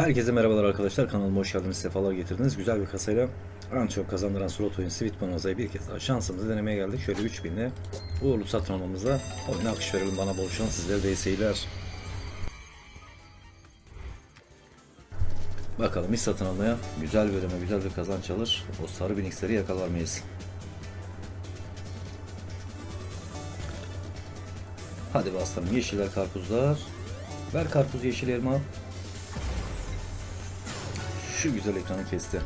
Herkese merhabalar arkadaşlar. Kanalıma hoş geldiniz. Sefalar getirdiniz. Güzel bir kasayla en çok kazandıran slot oyun Sweet Bonanza'yı bir kez daha şansımızı denemeye geldik. Şöyle 3000 ile uğurlu satın almamızla oyuna akış verelim. Bana bol şans sizlere seyirler. Bakalım iş satın almaya güzel ödeme, güzel bir kazanç alır. O sarı binikleri yakalar mıyız? Hadi bastıralım. Yeşiller karpuzlar. Ver karpuz yeşil elma. Şu güzel ekranı kesti.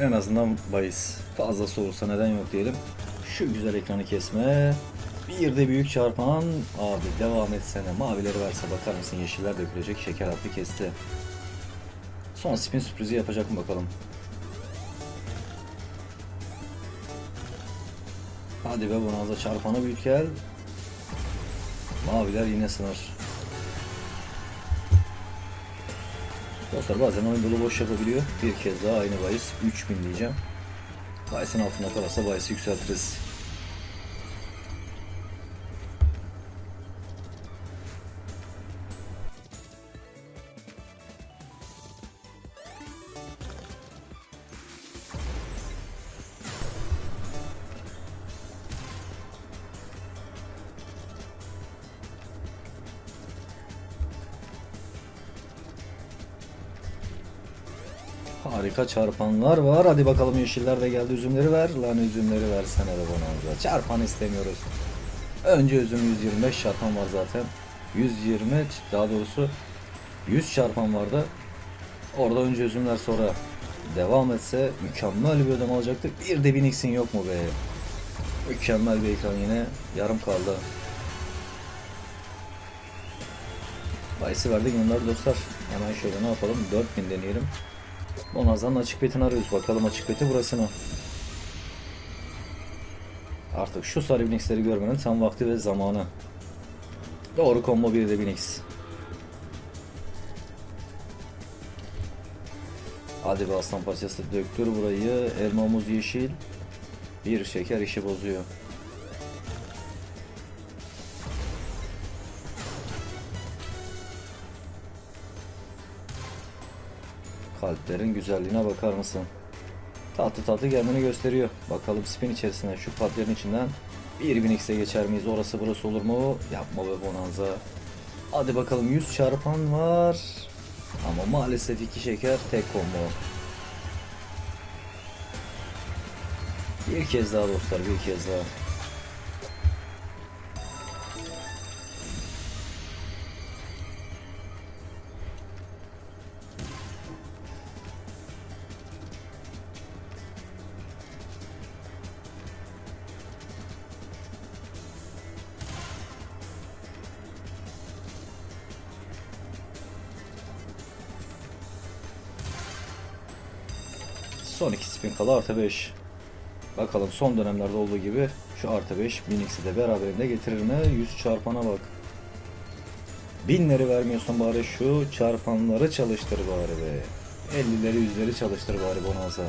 En azından bahis. Fazlası olursa neden yok diyelim. Şu güzel ekranı kesme. Bir de büyük çarpan. Abi devam etsene. Mavileri verse bakar mısın? Yeşiller dökülecek. Şeker hapı kesti. Son spin sürprizi yapacak mı bakalım. Hadi be Bonanza çarpanı büyük gel. Maviler yine sınır. Dostlar bazen oyun dolu boş yapabiliyor. Bir kez daha aynı bahis 3000 diyeceğim. Bahisin altında kalırsa bahisi yükseltiriz. Harika çarpanlar var. Hadi bakalım yeşiller de geldi. Üzümleri ver. Lan üzümleri versene de bana. Çarpan istemiyoruz. Önce üzüm 125 çarpan var zaten. 120 daha doğrusu 100 çarpan vardı. Orada önce üzümler sonra devam etse mükemmel bir ödeme alacaktık. Bir de Binix'in yok mu be? Mükemmel bir ekran yine. Yarım kaldı. Bayisi verdik gönder dostlar. Hemen şöyle ne yapalım? 4000 deneyelim. Bonaza'nın açık betini arıyoruz. Bakalım açık beti burası mı? Artık şu sarı binixleri görmenin tam vakti ve zamanı. Doğru combo bir de binix. Hadi be aslan parçası döktür burayı. Elma muz yeşil. Bir şeker işi bozuyor. Kalplerin güzelliğine bakar mısın? Tatlı tatlı kendini gösteriyor. Bakalım spin içerisine şu kalplerin içinden bir bin x'e geçer miyiz? Orası burası olur mu? Yapma be bonanza. Hadi bakalım 100 çarpan var. Ama maalesef iki şeker tek combo. Bir kez daha dostlar bir kez daha. Son iki spin kala artı 5. Bakalım son dönemlerde olduğu gibi şu artı 5 Minix'i de beraberinde getirir mi? 100 çarpana bak. Binleri vermiyorsan bari şu çarpanları çalıştır bari be. 50'leri 100'leri çalıştır bari Bonanza.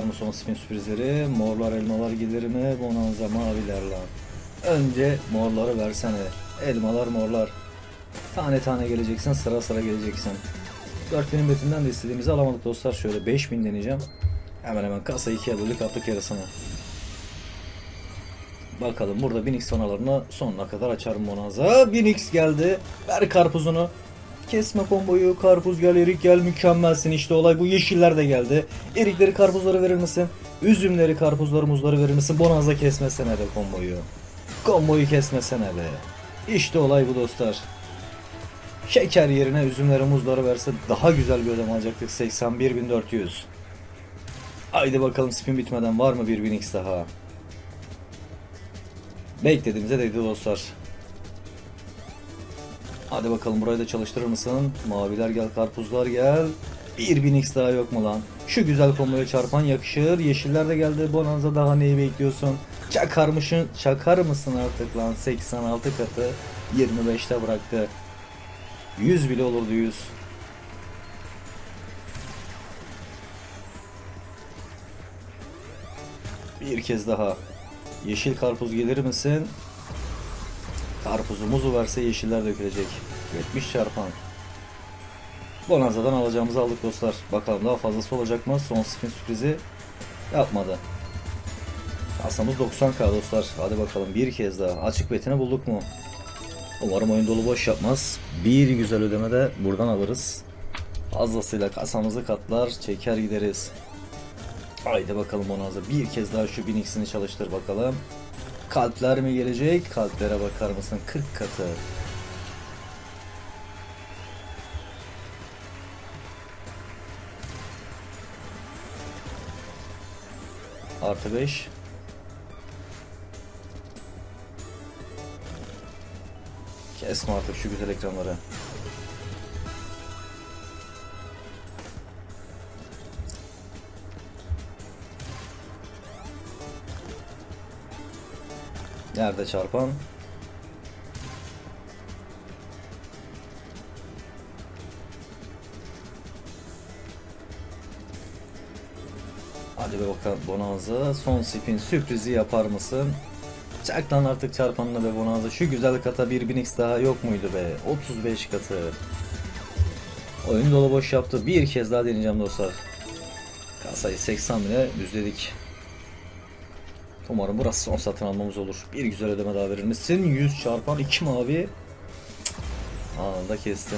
Yapar mı son spin sürprizleri? Morlar elmalar gelir mi? Bonanza maviler lan. Önce morları versene. Elmalar morlar. Tane tane geleceksin sıra sıra geleceksin. 4000'in betinden de istediğimizi alamadık dostlar. Şöyle 5000 deneyeceğim. Hemen hemen kasa 2'ye böldük attık yarısını. Bakalım burada 1000x sonalarını sonuna kadar açarım Bonanza. 1000x geldi. Ver karpuzunu. Kesme komboyu, karpuz gel, erik gel, mükemmelsin işte olay bu. Yeşiller de geldi. Erikleri, karpuzları verir misin? Üzümleri, karpuzları, muzları verir misin? Bonanza kesmesene be komboyu. Komboyu kesmesene be. İşte olay bu dostlar. Şeker yerine üzümleri, muzları verse daha güzel bir ödeme alacaktık. 81.400. Haydi bakalım spin bitmeden var mı bir 1000x daha? Beklediğimize değdi dostlar. Hadi bakalım burayı da çalıştırır mısın? Maviler gel, karpuzlar gel. Bir bin x daha yok mu lan? Şu güzel komboya çarpan yakışır. Yeşiller de geldi. Bonanza daha neyi bekliyorsun? Çakar mısın? Çakar mısın artık lan? 86 katı 25'te bıraktı. 100 bile olurdu 100. Bir kez daha. Yeşil karpuz gelir misin? Karpuzu muzu verse yeşiller dökülecek. 70 çarpan. Bonanza'dan alacağımızı aldık dostlar. Bakalım daha fazlası olacak mı? Son spin sürprizi yapmadı. Kasamız 90k dostlar. Hadi bakalım bir kez daha. Açık betini bulduk mu? Umarım oyun dolu boş yapmaz. Bir güzel ödeme de buradan alırız. Fazlasıyla kasamızı katlar, çeker gideriz. Haydi bakalım Bonanza. Bir kez daha şu Binix'ini çalıştır bakalım. Kalpler mi gelecek? Kalplere bakar mısın? 40 katı. Artı 5. Kesme artık şu güzel ekranları. Nerede çarpan? Hadi be bakalım Bonanza. Son spin sürprizi yapar mısın? Çak lan artık çarpanına be Bonanza. Şu güzel kata bir 1000x daha yok muydu be? 35 katı. Oyun dolu boş yaptı. Bir kez daha deneyeceğim dostlar. Kasayı 80 bine düzledik. Umarım burası son satın almamız olur. Bir güzel ödeme daha verir misin? 100 çarpan 2 mavi. Anında kesti.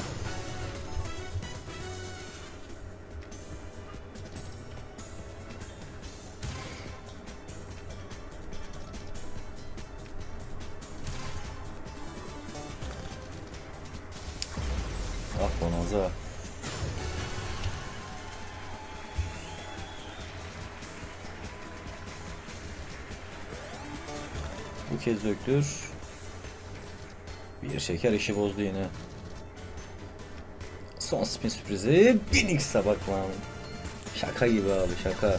Bu kez döktür. Bir şeker işi bozdu yine. Son spin sürprizi. 1000x'e bak lan. Şaka gibi abi şaka.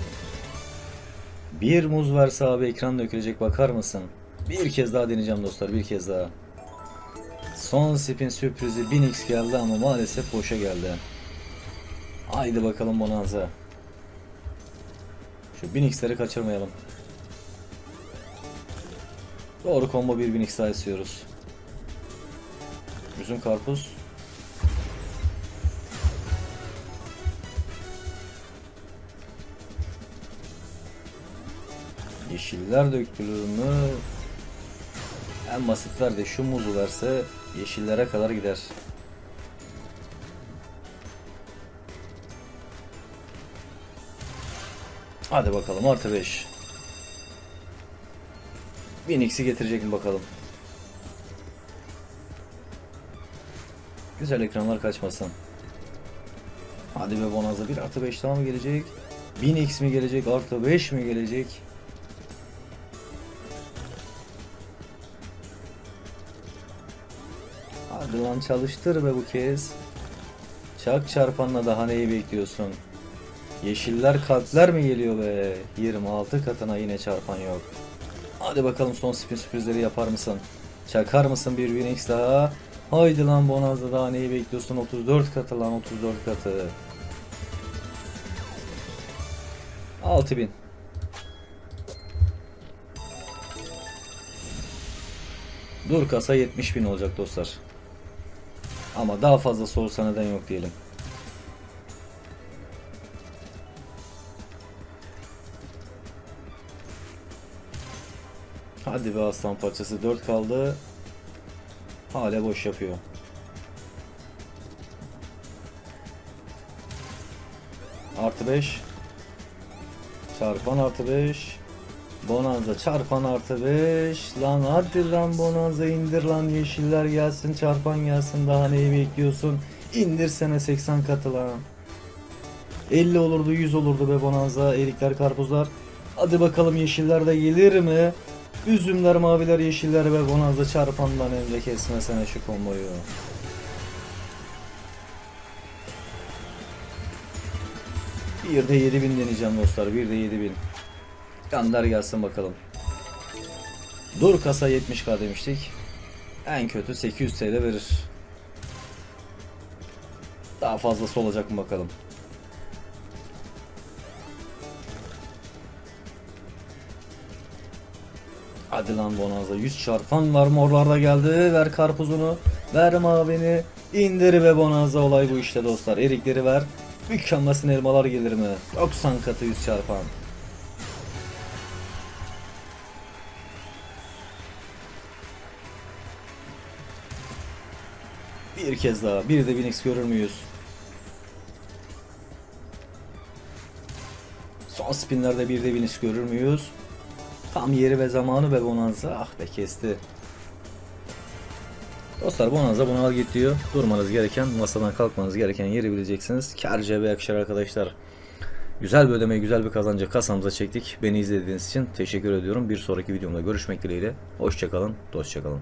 Bir muz verse abi ekran dökülecek bakar mısın? Bir kez daha deneyeceğim dostlar bir kez daha. Son spin sürprizi 1000x geldi ama maalesef boşa geldi. Haydi bakalım Bonanza. Şu 1000x'leri kaçırmayalım. Doğru combo 1000 x daha istiyoruz. Üzüm karpuz. Yeşiller döktürür mü? En basitler de şu muzu verse yeşillere kadar gider. Hadi bakalım artı 5. 1000x'i getirecek mi bakalım. Güzel ekranlar kaçmasın. Hadi be Bonanza bir artı 5 daha mı gelecek? 1000x mi gelecek? Artı 5 mi gelecek? Hadi lan çalıştır be bu kez. Çak çarpanla daha neyi bekliyorsun? Yeşiller kalpler mi geliyor be? 26 katına yine çarpan yok. Hadi bakalım son spin sürprizleri yapar mısın? Çakar mısın bir 1000x daha? Haydi lan Bonanza daha neyi bekliyorsun? 34 katı lan 34 katı. 6000. Dur kasa 70 bin olacak dostlar. Ama daha fazla olsa neden yok diyelim. Hadi be aslan parçası 4 kaldı. Hala boş yapıyor. Artı 5. Çarpan artı 5. Bonanza çarpan artı 5. Lan hadi lan Bonanza indir lan yeşiller gelsin çarpan gelsin daha neyi bekliyorsun? İndirsene 80 katı lan. 50 olurdu 100 olurdu be Bonanza erikler karpuzlar. Hadi bakalım yeşiller de gelir mi? Üzümler, maviler, yeşiller ve bonanza çarpandan önce kesmesene şu komboyu. Bir de 7000 deneyeceğim dostlar. Bir de 7000. Gönder gelsin bakalım. Dur kasa 70k demiştik. En kötü 800 TL verir. Daha fazlası olacak mı bakalım. Hadi lan Bonanza 100 çarpan var morlarda geldi. Ver karpuzunu. Ver mavini. İndir ve Bonanza olay bu işte dostlar. Erikleri ver. Mükemmelsin elmalar gelir mi? 90 katı 100 çarpan. Bir kez daha. Bir de 1000x görür müyüz? Son spinlerde bir de 1000x görür müyüz? Tam yeri ve zamanı ve Bonanza. Ah be kesti. Dostlar Bonanza bunu al git diyor. Durmanız gereken, masadan kalkmanız gereken yeri bileceksiniz. Kar cebe yakışır arkadaşlar. Güzel bir ödemeyi, güzel bir kazanca kasamıza çektik. Beni izlediğiniz için teşekkür ediyorum. Bir sonraki videomda görüşmek dileğiyle. Hoşçakalın, dostçakalın.